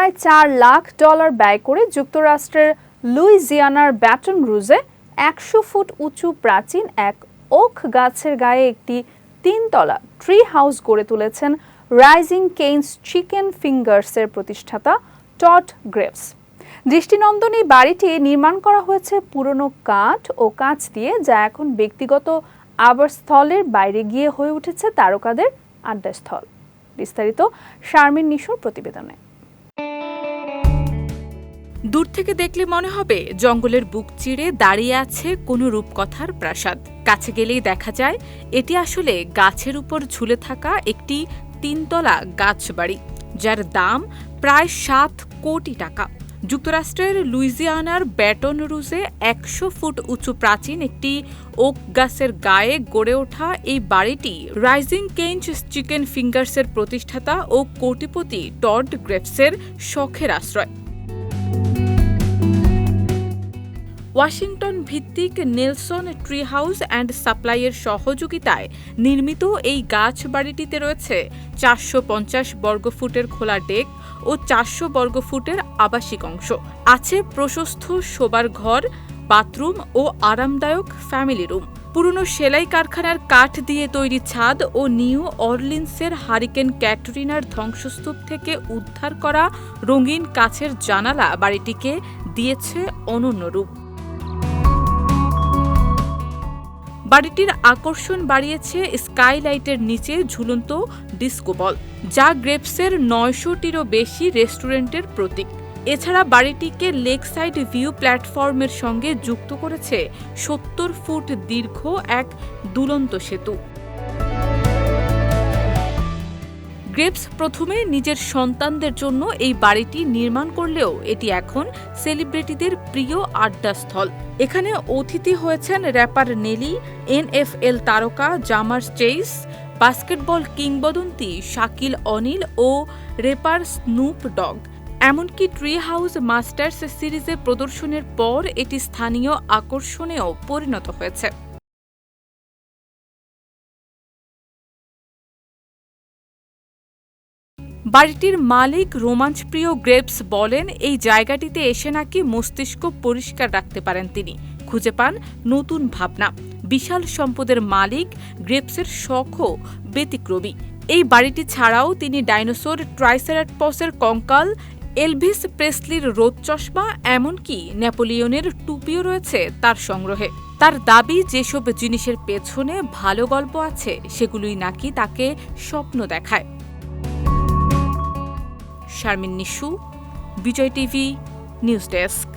প্রায় চার লাখ ডলার ব্যয় করে যুক্তরাষ্ট্রের লুইজিয়ানার ব্যাটন রুজে একশো ফুট উঁচু প্রাচীন এক ওক গাছের গায়ে একটি তিনতলা ট্রি হাউস গড়ে তুলেছেন রাইজিং কেইনস চিকেন ফিঙ্গার্সের প্রতিষ্ঠাতা টট গ্রেভস। দৃষ্টিনন্দন এই বাড়িটি নির্মাণ করা হয়েছে পুরনো কাঠ ও কাঁচ দিয়ে, যা এখন ব্যক্তিগত আবাসস্থলের বাইরে গিয়ে হয়ে উঠেছে তারকাদের আড্ডাস্থল। বিস্তারিত শারমিন নিশোর প্রতিবেদনে। দূর থেকে দেখলে মনে হবে জঙ্গলের বুক চিড়ে দাঁড়িয়ে আছে কোনো রূপকথার প্রাসাদ। কাছে গেলেই দেখা যায়, এটি আসলে গাছের উপর ঝুলে থাকা একটি তিনতলা গাছ বাড়ি, যার দাম প্রায় সাত কোটি টাকা। যুক্তরাষ্ট্রের লুইজিয়ানার ব্যাটন রুজে একশো ফুট উঁচু প্রাচীন একটি ওক গাছের গায়ে গড়ে ওঠা এই বাড়িটি রাইজিং কেঞ্চ চিকেন ফিঙ্গার্সের প্রতিষ্ঠাতা ও কোটিপতি টড গ্রেপসের শখের আশ্রয়। ওয়াশিংটন ভিত্তিক নেলসন ট্রি হাউস অ্যান্ড সাপ্লাইয়ের সহযোগিতায় নির্মিত এই গাছ বাড়িটিতে রয়েছে চারশো পঞ্চাশ বর্গফুটের খোলা ডেক ও চারশো বর্গফুটের আবাসিক অংশ। আছে প্রশস্ত শোবার ঘর, বাথরুম ও আরামদায়ক ফ্যামিলি রুম। পুরনো সেলাই কারখানার কাঠ দিয়ে তৈরি ছাদ ও নিউ অরলিন্সের হারিকেন ক্যাটরিনার ধ্বংসস্তূপ থেকে উদ্ধার করা রঙিন কাছের জানালা বাড়িটিকে দিয়েছে অনন্য রূপ। বাড়িটির আকর্ষণ বাড়িয়েছে স্কাইলাইটের নিচে ঝুলন্ত ডিস্কো বল, যা গ্রেপসের নয়শোটিরও বেশি রেস্টুরেন্টের প্রতীক। এছাড়া বাড়িটিকে লেক সাইড ভিউ প্ল্যাটফর্মের সঙ্গে যুক্ত করেছে সত্তর ফুট দীর্ঘ এক দুলন্ত সেতু। গ্রেপস প্রথমে নিজের সন্তানদের জন্য এই বাড়িটি নির্মাণ করলেও এটি এখন সেলিব্রিটিদের প্রিয় আড্ডাস্থল। এখানে অতিথি হয়েছেন র্যাপার নেলি এনএফএল তারকা জামার চেইস, বাস্কেটবল কিংবদন্তি শাকিল অনিল ও রেপার স্নুপ ডগ। এমনকি ট্রি হাউস মাস্টার্স সিরিজে প্রদর্শনের পর এটি স্থানীয় আকর্ষণেও পরিণত হয়েছে। বাড়িটির মালিক রোমাঞ্চপ্রিয় গ্রেপস বলেন, এই জায়গাটিতে এসে নাকি মস্তিষ্ক পরিষ্কার রাখতে পারেন তিনি। খুঁজে পান নতুন ভাবনা। বিশাল সম্পদের মালিক গ্রেপসের শখও ব্যতিক্রমী। এই বাড়িটি ছাড়াও তিনি ডাইনোসর ট্রাইসেরাটপসের কঙ্কাল, এলভিস প্রেসলির রোদ চশমা, এমনকি নেপোলিয়নের টুপিও রয়েছে তার সংগ্রহে। তার দাবি, যেসব জিনিসের পেছনে ভালো গল্প আছে, সেগুলোই নাকি তাকে স্বপ্ন দেখায়। Sharmin Nishu Bijoy TV news desk.